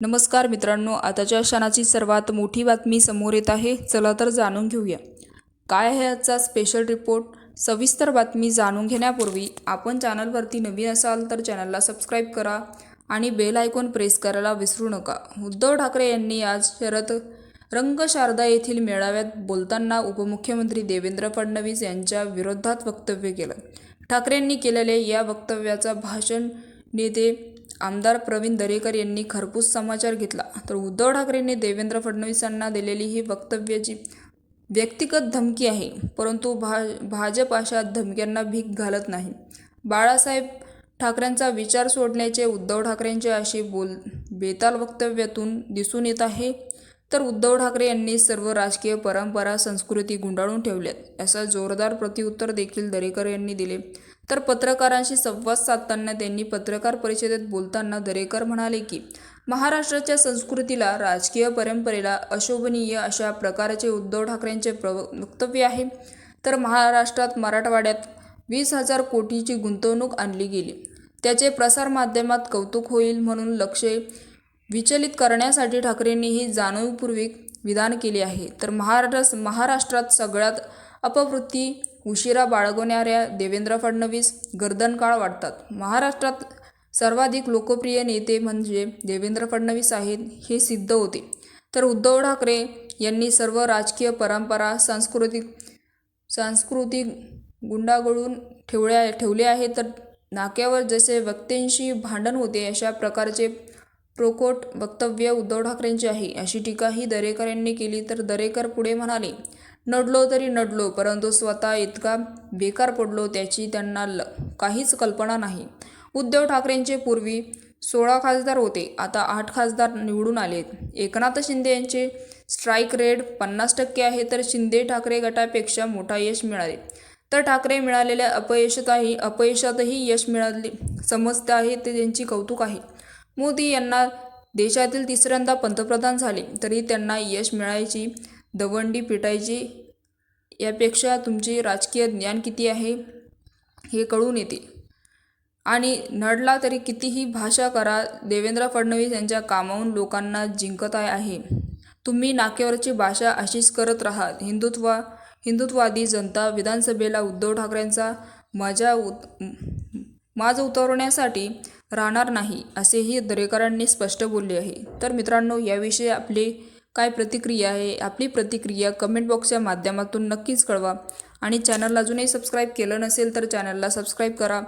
नमस्कार मित्रांनो आताच्या क्षणाची सर्वात मोठी बातमी समोर येत आहे. चला तर जाणून घेऊया. काय आहे आजचा स्पेशल रिपोर्ट सविस्तर बातमी जाणून घेण्यापूर्वी आपण चॅनलवरती नवीन असाल तर चॅनलला सबस्क्राईब करा आणि बेल आयकॉन प्रेस करायला विसरू नका. उद्धव ठाकरे यांनी आज शरद रंगशारदा येथील मेळाव्यात बोलताना उपमुख्यमंत्री देवेंद्र फडणवीस यांच्या विरोधात वक्तव्य केलं. ठाकरेंनी केलेल्या या वक्तव्याचा भाषण नेते आमदार प्रवीण दरेकर यांनी खरपूस समाचार घेतला. तर उद्धव ठाकरेंनी देवेंद्र फडणवीसांना दिलेली ही वक्तव्याची व्यक्तिगत धमकी आहे परंतु भा भाजप अशा धमक्यांना भीक घालत नाही. बाळासाहेब ठाकरेंचा विचार सोडण्याचे उद्धव ठाकरेंचे असे बोल बेताल वक्तव्यातून दिसून येत आहे. तर उद्धव ठाकरे यांनी सर्व राजकीय परंपरा संस्कृती गुंडाळून ठेवल्यात असं जोरदार प्रत्युत्तर देखील दरेकर यांनी दिले. तर पत्रकारांशी संवाद साधताना त्यांनी पत्रकार परिषदेत बोलताना दरेकर म्हणाले की महाराष्ट्राच्या संस्कृतीला राजकीय परंपरेला अशोभनीय अशा प्रकारचे उद्धव ठाकरेंचे प्र वक्तव्य आहे. तर महाराष्ट्रात मराठवाड्यात वीस हजार कोटीची गुंतवणूक आणली गेली. त्याचे प्रसारमाध्यमात कौतुक होईल म्हणून लक्ष विचलित करण्यासाठी ठाकरेंनी ही जाणीवपूर्वक विधान केले आहे. तर महाराष्ट्र महाराष्ट्रात सगळ्यात अपवृत्ती उशिरा बाळगवणाऱ्या देवेंद्र फडणवीस गर्दनकाळ वाटतात महाराष्ट्रात सर्वाधिक लोकप्रिय नेते म्हणजे देवेंद्र फडणवीस आहेत हे सिद्ध होते. तर उद्धव ठाकरे यांनी सर्व राजकीय परंपरा सांस्कृतिक सांस्कृतिक गुंडागळून ठेवल्या ठेवले आहे तर नाक्यावर जसे व्यक्तींशी भांडण होते अशा प्रकारचे प्रोकोट वक्तव्य उद्धव ठाकरेंचे आहे. अशी टीकाही दरेकर यांनी केली तर दरेकर पुढे म्हणाले नडलो तरी नडलो परंतु स्वतः इतका बेकार पडलो त्याची त्यांना ल काहीच कल्पना नाही. उद्धव ठाकरेंचे पूर्वी सोळा खासदार होते आता आठ खासदार निवडून आलेत. एकनाथ शिंदे यांचे स्ट्राईक रेट पन्नास टक्के आहे तर शिंदे ठाकरे गटापेक्षा मोठा यश मिळाले. तर ठाकरे मिळालेल्या अपयशातही अपयशातही यश मिळाले समजते आहे ते त्यांची कौतुक आहे. मोदी यांना देशातील तिसऱ्यांदा पंतप्रधान झाले तरी त्यांना यश मिळायची दवंडी पिटायची यापेक्षा तुमचे राजकीय ज्ञान किती आहे हे कळून येते. आणि नडला तरी कितीही भाषा करा देवेंद्र फडणवीस यांच्या कामावून लोकांना जिंकत आहे. तुम्ही नाक्यावरची भाषा अशीच करत राहा हिंदुत्व हिंदुत्ववादी जनता विधानसभेला उद्धव ठाकरेंचा माझ्या उत माज उतरवण्यासाठी राहणार नाही असेही दरेकरांनी स्पष्ट बोलले आहे. तर मित्रांनो याविषयी आपली काय प्रतिक्रिया आहे आपली प्रतिक्रिया कमेंट बॉक्सच्या माध्यमातून नक्कीच कळवा. आणि चॅनल अजूनही सबस्क्राईब केलं नसेल तर चॅनलला सबस्क्राईब करा.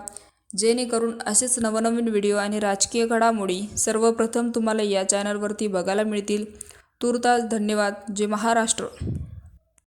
जेणेकरून असेच नवनवीन व्हिडिओ आणि राजकीय घडामोडी सर्वप्रथम तुम्हाला या चॅनलवरती बघायला मिळतील. तुर्तास धन्यवाद. जे महाराष्ट्र.